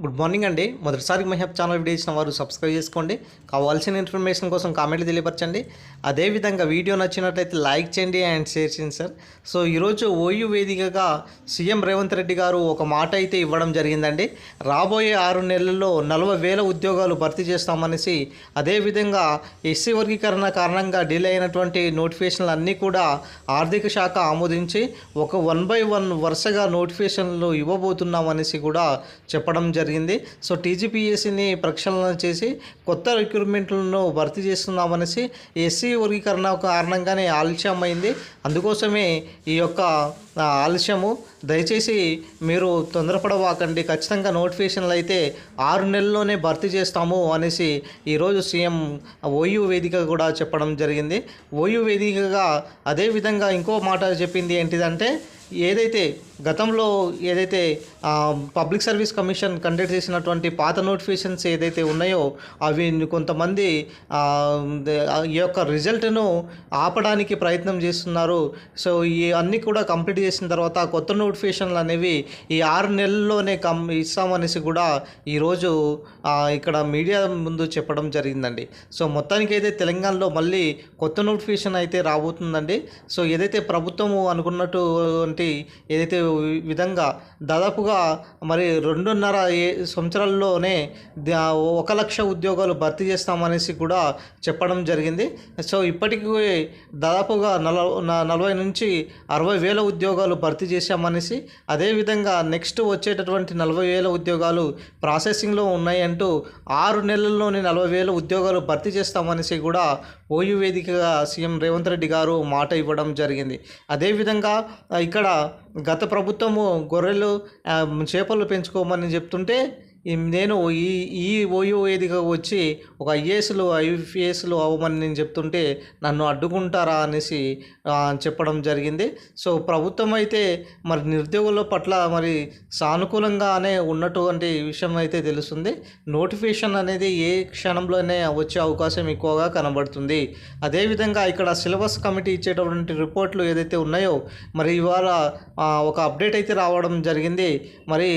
Good morning అండి. మొదటిసారి మహబ్ channel video ఇచ్చిన వారు సబ్స్క్రైబ్ చేసుకోండి. కావాల్సిన ఇన్ఫర్మేషన్ కోసం కామెంట్లు తెలియపరచండి. అదేవిధంగా వీడియో నచ్చినట్లయితే లైక్ చేయండి అండ్ షేర్ చేయండి సార్. సో ఈరోజు ఓయూ వేదికగా సీఎం రేవంత్ రెడ్డి గారు ఒక మాట అయితే ఇవ్వడం జరిగిందండి. రాబోయే ఆరు నెలల్లో నలభై వేల ఉద్యోగాలు భర్తీ చేస్తామనేసి అదేవిధంగా ఎస్సీ వర్గీకరణ కారణంగా డిలే అయినటువంటి నోటిఫికేషన్లు అన్నీ కూడా ఆర్థిక శాఖ ఆమోదించి ఒక వన్ బై వన్ వరుసగా నోటిఫికేషన్లు ఇవ్వబోతున్నామనేసి కూడా చెప్పడం జరిగింది జరిగింది. సో టీజీపీఎస్సీని ప్రక్షాళన చేసి కొత్త రిక్రూట్మెంట్లను భర్తీ చేస్తున్నామనేసి ఎస్సీ వర్గీకరణ కారణంగానే ఆలస్యం అయింది అందుకోసమే ఈ యొక్క ఆలస్యము. దయచేసి మీరు తొందరపడవాకండి. ఖచ్చితంగా నోటిఫికేషన్లు అయితే ఆరు నెలల్లోనే భర్తీ చేస్తాము అనేసి ఈరోజు సీఎం ఓయూ వేదిక కూడా చెప్పడం జరిగింది. ఓయూ వేదికగా అదేవిధంగా ఇంకో మాట చెప్పింది ఏంటిదంటే ఏదైతే గతంలో ఏదైతే పబ్లిక్ సర్వీస్ కమిషన్ కండక్ట్ చేసినటువంటి పాత నోటిఫికేషన్స్ ఏదైతే ఉన్నాయో అవి కొంతమంది ఈ యొక్క రిజల్ట్ను ఆపడానికి ప్రయత్నం చేస్తున్నారు. సో ఈ అన్నీ కూడా కంప్లీట్ చేసిన తర్వాత కొత్త నోటిఫికేషన్లు అనేవి ఈ ఆరు నెలల్లోనే కం ఇస్తామనేసి కూడా ఈరోజు ఇక్కడ మీడియా ముందు చెప్పడం జరిగిందండి. సో మొత్తానికి అయితే తెలంగాణలో మళ్ళీ కొత్త నోటిఫికేషన్ అయితే రాబోతుందండి. సో ఏదైతే ప్రభుత్వము కాబట్టి ఏదైతే విధంగా దాదాపుగా మరి రెండున్నర సంవత్సరాల్లోనే ఒక లక్ష ఉద్యోగాలు భర్తీ చేస్తామనేసి కూడా చెప్పడం జరిగింది. సో ఇప్పటికీ దాదాపుగా నల నలభై నుంచి అరవై వేల ఉద్యోగాలు భర్తీ చేశామనేసి అదేవిధంగా నెక్స్ట్ వచ్చేటటువంటి నలభై వేల ఉద్యోగాలు ప్రాసెసింగ్లో ఉన్నాయంటూ ఆరు నెలల్లోనే నలభై వేల ఉద్యోగాలు భర్తీ చేస్తామనేసి కూడా ఓయూ వేదికగా సీఎం రేవంత్ రెడ్డి గారు మాట ఇవ్వడం జరిగింది. అదేవిధంగా ఇక్కడ గత ప్రభుత్వము గొర్రెలు చేపలు పెంచుకోమని చెప్తుంటే నేను ఈ ఈ ఓయో వేదిక వచ్చి ఒక ఐఏఎస్లు ఐపీఎస్లు అవ్వమని నేను చెప్తుంటే నన్ను అడ్డుకుంటారా అనేసి చెప్పడం జరిగింది. సో ప్రభుత్వం అయితే మరి నిరుద్యోగుల పట్ల మరి సానుకూలంగానే ఉన్నటువంటి విషయం అయితే తెలుస్తుంది. నోటిఫికేషన్ అనేది ఏ క్షణంలోనే వచ్చే అవకాశం ఎక్కువగా కనబడుతుంది. అదేవిధంగా ఇక్కడ సిలబస్ కమిటీ ఇచ్చేటటువంటి రిపోర్ట్లు ఏదైతే ఉన్నాయో మరి ఇవాళ ఒక అప్డేట్ అయితే రావడం జరిగింది. మరి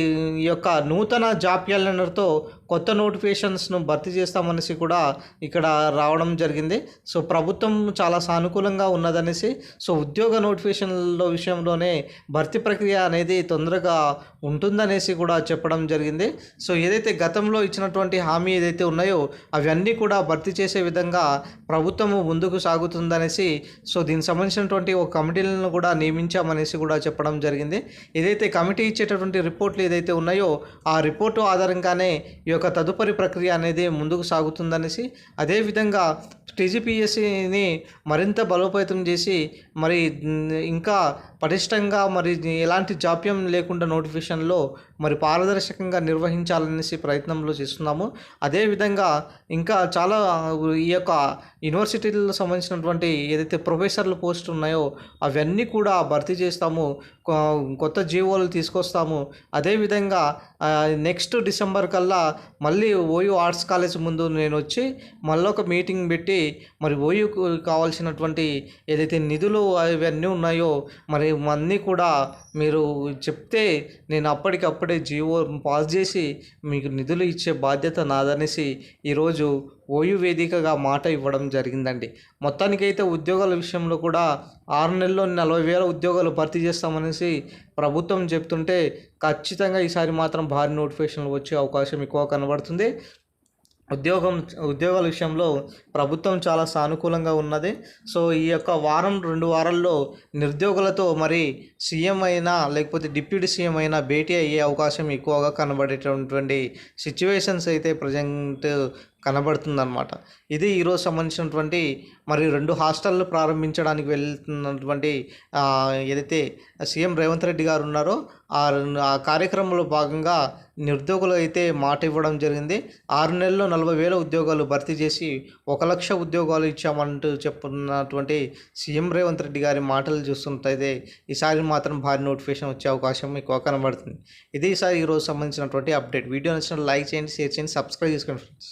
ఈ యొక్క నూతన జాప్య క్యాలెండర్తో కొత్త నోటిఫికేషన్స్ను భర్తీ చేస్తామనేసి కూడా ఇక్కడ రావడం జరిగింది. సో ప్రభుత్వం చాలా సానుకూలంగా ఉన్నదనేసి సో ఉద్యోగ నోటిఫికేషన్ల విషయంలోనే భర్తీ ప్రక్రియ అనేది తొందరగా ఉంటుందనేసి కూడా చెప్పడం జరిగింది. సో ఏదైతే గతంలో ఇచ్చినటువంటి హామీ ఏదైతే ఉన్నాయో అవన్నీ కూడా భర్తీ చేసే విధంగా ప్రభుత్వము ముందుకు సాగుతుందనేసి సో దీనికి సంబంధించినటువంటి ఒక కమిటీలను కూడా నియమించామనేసి కూడా చెప్పడం జరిగింది. ఏదైతే కమిటీ ఇచ్చేటటువంటి రిపోర్ట్లు ఏదైతే ఉన్నాయో ఆ రిపోర్టు ఆధారంగానే ఈ యొక్క తదుపరి ప్రక్రియ అనేది ముందుకు సాగుతుందనేసి అదేవిధంగా టీజీపీఎస్సీని మరింత బలోపేతం చేసి మరి ఇంకా పటిష్టంగా మరి ఎలాంటి జాప్యం లేకుండా నోటిఫికేషన్లో మరి పారదర్శకంగా నిర్వహించాలనేసి ప్రయత్నంలో చేస్తున్నాము. అదేవిధంగా ఇంకా చాలా ఈ యొక్క యూనివర్సిటీలకు సంబంధించినటువంటి ఏదైతే ప్రొఫెసర్ల పోస్టులు ఉన్నాయో అవన్నీ కూడా భర్తీ చేస్తాము. కొత్త జీవోలు తీసుకొస్తాము. అదేవిధంగా నెక్స్ట్ డిసెంబర్ కల్లా మళ్ళీ ఓయూ ఆర్ట్స్ కాలేజ్ ముందు నేను వచ్చి మళ్ళీ ఒక మీటింగ్ పెట్టి మరి ఓయూకు కావాల్సినటువంటి ఏదైతే నిధులు అవన్నీ ఉన్నాయో మరి అన్నీ కూడా మీరు చెప్తే నేను అప్పటికప్పుడే జీవో పాస్ చేసి మీకు నిధులు ఇచ్చే బాధ్యత నాదనేసి ఈరోజు ఓయూ వేదికగా మాట ఇవ్వడం జరిగిందండి. మొత్తానికైతే ఉద్యోగాల విషయంలో కూడా ఆరు నెలల్లో నలభై వేల ఉద్యోగాలు భర్తీ చేస్తామనేసి ప్రభుత్వం చెప్తుంటే ఖచ్చితంగా ఈసారి మాత్రం భారీ నోటిఫికేషన్లు వచ్చే అవకాశం ఎక్కువ కనబడుతుంది. ఉద్యోగం ఉద్యోగాల విషయంలో ప్రభుత్వం చాలా సానుకూలంగా ఉన్నది. సో ఈ యొక్క వారం రెండు వారాల్లో నిరుద్యోగులతో మరి సీఎం అయినా లేకపోతే డిప్యూటీ సీఎం అయినా భేటీ అయ్యే అవకాశం ఎక్కువగా కనబడేటటువంటి సిచ్యువేషన్స్ అయితే ప్రజెంట్ కనబడుతుందన్నమాట. ఇది ఈరోజు సంబంధించినటువంటి మరి రెండు హాస్టళ్ళు ప్రారంభించడానికి వెళ్తున్నటువంటి ఏదైతే సీఎం రేవంత్ రెడ్డి గారు ఉన్నారో ఆ ఆ కార్యక్రమంలో భాగంగా నిరుద్యోగులు అయితే మాట ఇవ్వడం జరిగింది. ఆరు నెలల్లో నలభై వేల ఉద్యోగాలు భర్తీ చేసి ఒక లక్ష ఉద్యోగాలు ఇచ్చామంటూ చెప్పున్నటువంటి సీఎం రేవంత్ రెడ్డి గారి మాటలు చూస్తుంటైతే ఈసారి మాత్రం భారీ నోటిఫికేషన్ వచ్చే అవకాశం ఎక్కువ కనబడుతుంది. ఇది ఈసారి ఈరోజు సంబంధించినటువంటి అప్డేట్. వీడియో నచ్చిన లైక్ చేయండి షేర్ చేయండి సబ్స్క్రైబ్ చేసుకోండి ఫ్రెండ్స్.